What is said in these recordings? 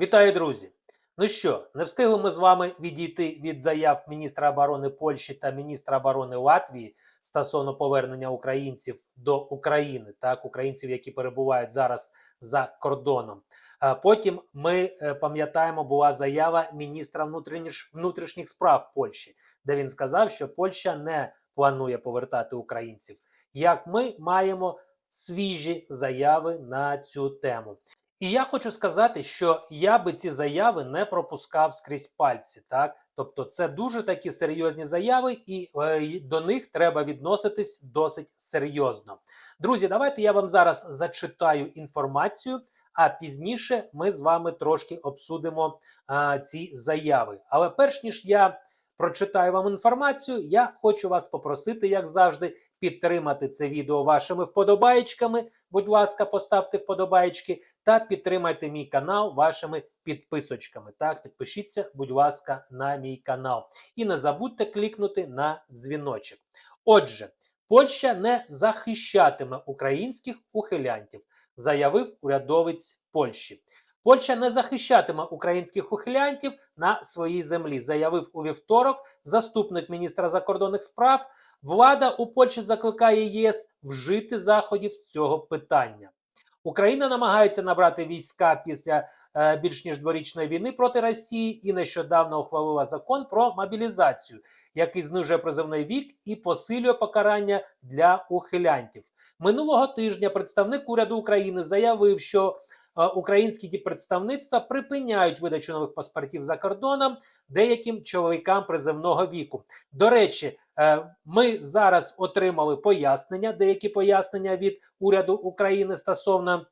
Вітаю, друзі! Ну що, не встигли ми з вами відійти від заяв міністра оборони Польщі та міністра оборони Латвії стосовно повернення українців до України, так, українців, які перебувають зараз за кордоном. А Потім ми е, пам'ятаємо, була заява міністра внутрішніх, внутрішніх справ Польщі, де він сказав, що Польща не планує повертати українців. Як ми маємо свіжі заяви на цю тему. І я хочу сказати, що я би ці заяви не пропускав скрізь пальці. Так, тобто, це дуже такі серйозні заяви, і е, до них треба відноситись досить серйозно. Друзі, давайте я вам зараз зачитаю інформацію. А пізніше ми з вами трошки обсудимо а, ці заяви. Але перш ніж я прочитаю вам інформацію, я хочу вас попросити, як завжди, підтримати це відео вашими вподобаєчками. Будь ласка, поставте вподобаєчки та підтримайте мій канал вашими підписочками. Так, підпишіться, будь ласка, на мій канал. І не забудьте клікнути на дзвіночок. Отже, Польща не захищатиме українських ухилянтів, заявив урядовець Польщі. Польща не захищатиме українських ухилянтів на своїй землі, заявив у вівторок заступник міністра закордонних справ. Влада у Польщі закликає ЄС вжити заходів з цього питання. Україна намагається набрати війська після е, більш ніж дворічної війни проти Росії і нещодавно ухвалила закон про мобілізацію, який знижує призовний вік і посилює покарання для ухилянтів. Минулого тижня представник уряду України заявив, що українські ті представництва припиняють видачу нових паспортів за кордоном деяким чоловікам призовного віку. До речі, е, ми зараз отримали пояснення, деякі пояснення від уряду України стосовно.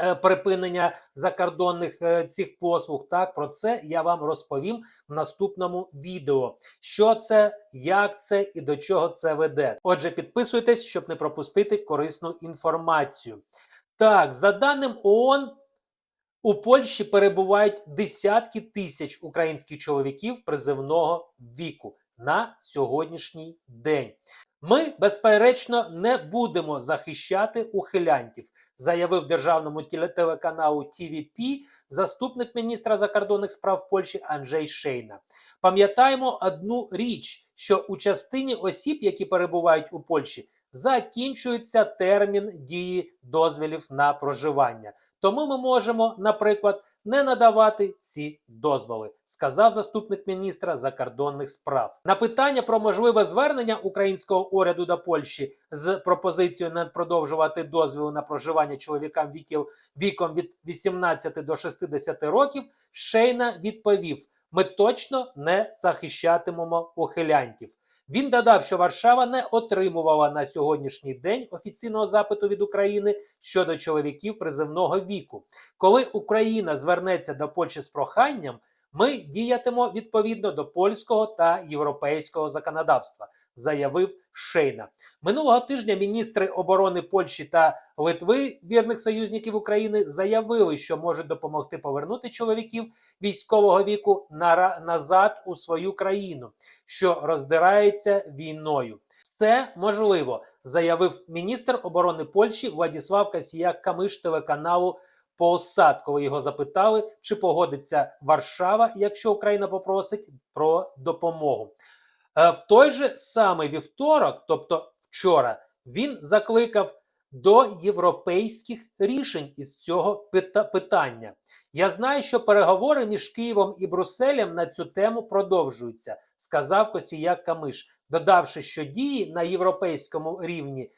е, Припинення закордонних е, цих послуг, так про це я вам розповім в наступному відео. Що це, як це і до чого це веде. Отже, підписуйтесь, щоб не пропустити корисну інформацію. Так, за даним ООН, у Польщі перебувають десятки тисяч українських чоловіків призивного віку на сьогоднішній день. Ми, безперечно, не будемо захищати ухилянтів, заявив державному телеканалу TVP заступник міністра закордонних справ Польщі Анджей Шейна. Пам'ятаємо одну річ, що у частині осіб, які перебувають у Польщі, закінчується термін дії дозволів на проживання. Тому ми можемо, наприклад, не надавати ці дозволи, сказав заступник міністра закордонних справ. На питання про можливе звернення українського уряду до Польщі з пропозицією не продовжувати дозвіл на проживання чоловікам віків віком від 18 до 60 років. Шейна відповів: ми точно не захищатимемо ухилянтів. Він додав, що Варшава не отримувала на сьогоднішній день офіційного запиту від України щодо чоловіків призивного віку. Коли Україна звернеться до Польщі з проханням, ми діятимо відповідно до польського та європейського законодавства, заявив Шейна. Минулого тижня міністри оборони Польщі та Литви, вірних союзників України, заявили, що можуть допомогти повернути чоловіків військового віку нара- назад у свою країну, що роздирається війною. Все можливо, заявив міністр оборони Польщі Владіслав Касіяк Камиш телеканалу Полсад, коли його запитали, чи погодиться Варшава, якщо Україна попросить про допомогу. Е, В той же самий вівторок, тобто вчора, він закликав до європейських рішень із цього питання. Я знаю, що переговори між Києвом і Брюсселем на цю тему продовжуються, сказав Косіяк Камиш, додавши, що дії на європейському рівні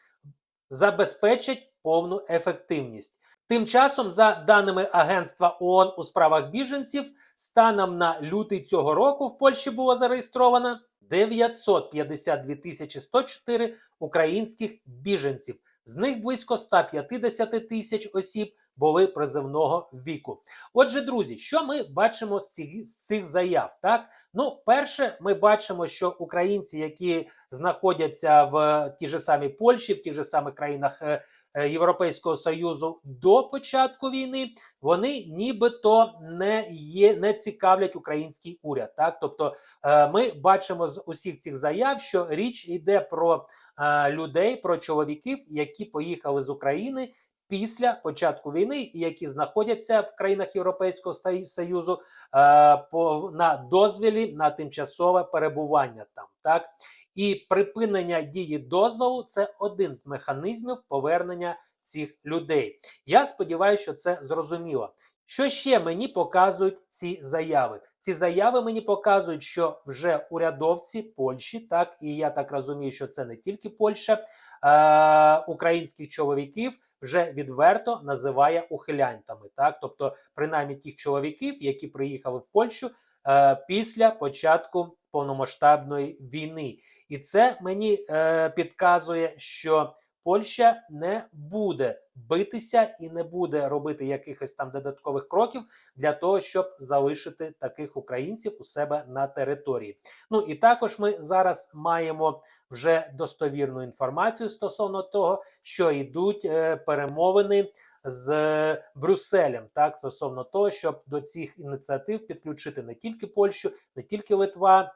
забезпечать повну ефективність. Тим часом, за даними Агентства ООН у справах біженців, станом на лютий цього року в Польщі було зареєстровано 952 тисячі 104 українських біженців. З них близько 150 тисяч осіб були призивного віку. Отже, друзі, що ми бачимо з цих, з цих заяв? Так, ну, перше, ми бачимо, що українці, які знаходяться в тій же самій Польщі, в тих же самих країнах е, Європейського Союзу до початку війни, вони нібито не є, не цікавлять український уряд. Так, тобто е, ми бачимо з усіх цих заяв, що річ йде про е, людей, про чоловіків, які поїхали з України після початку війни, які знаходяться в країнах Європейського Союзу е, по на дозвілі на тимчасове перебування там, так і припинення дії дозволу це один з механізмів повернення цих людей. Я сподіваюся, що це зрозуміло. Що ще мені показують ці заяви? Ці заяви мені показують, що вже урядовці Польщі, так і я так розумію, що це не тільки Польща, е, українських чоловіків вже відверто називає ухилянтами. Так, тобто, принаймні тих чоловіків, які приїхали в Польщу е, після початку повномасштабної війни, і це мені е, підказує, що Польща не буде битися і не буде робити якихось там додаткових кроків для того, щоб залишити таких українців у себе на території. Ну і також ми зараз маємо вже достовірну інформацію стосовно того, що йдуть е, перемовини з Брюсселем, так стосовно того, щоб до цих ініціатив підключити не тільки Польщу, не тільки Литва.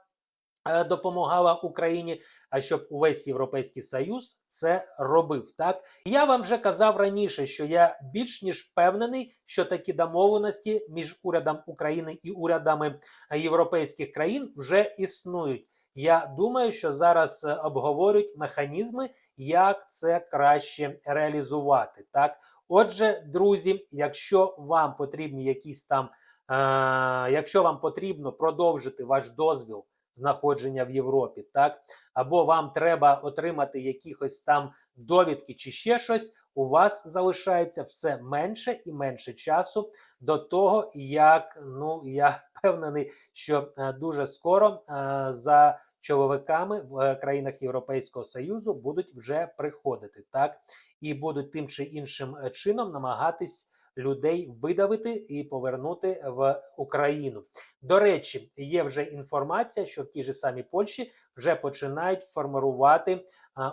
Е, Допомагала Україні, а щоб увесь європейський союз це робив. Так я вам вже казав раніше, що я більш ніж впевнений, що такі домовленості між урядом України і урядами е, європейських країн вже існують. Я думаю, що зараз е, обговорюють механізми, як це краще реалізувати. Так, отже, друзі, якщо вам потрібні якісь там, якщо вам потрібно продовжити ваш дозвіл знаходження в Європі, так? Або вам треба отримати якихось там довідки чи ще щось, у вас залишається все менше і менше часу до того, як ну я впевнений, що е, дуже скоро е, за чоловіками в е, країнах Європейського Союзу будуть вже приходити, так? І будуть тим чи іншим чином намагатись людей видавити і повернути в Україну. До речі, є вже інформація, що в тій же самій Польщі вже починають формувати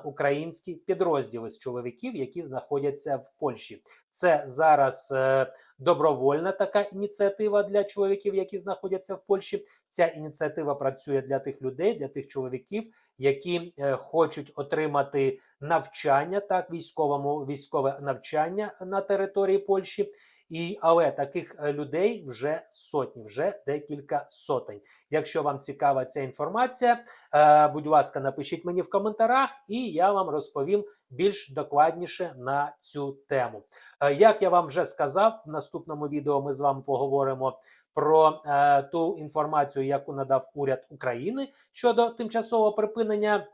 українські підрозділи з чоловіків, які знаходяться в Польщі. Це зараз е, добровольна така ініціатива для чоловіків, які знаходяться в Польщі. Ця ініціатива працює для тих людей, для тих чоловіків, які е, хочуть отримати навчання, так військовому військове навчання на території Польщі. І але таких е, людей вже сотні, вже декілька сотень. Якщо вам цікава ця інформація, е, будь ласка, напишіть мені в коментарях, і я вам розповім більш докладніше на цю тему. Е, Як я вам вже сказав, в наступному відео ми з вами поговоримо про е, ту інформацію, яку надав уряд України щодо тимчасового припинення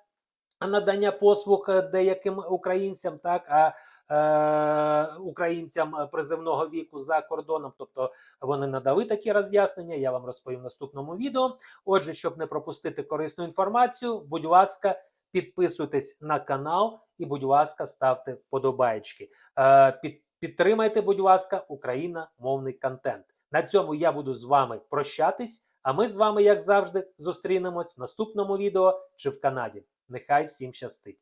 надання послуг е, деяким українцям, так а е, українцям приземного віку за кордоном. Тобто вони надали такі роз'яснення. Я вам розповім в наступному відео. Отже, щоб не пропустити корисну інформацію, будь ласка. Підписуйтесь на канал і, будь ласка, ставте вподобайки. Е, під, підтримайте, будь ласка, україномовний контент. На цьому я буду з вами прощатись. А ми з вами, як завжди, зустрінемось в наступному відео чи в Канаді. Нехай всім щастить!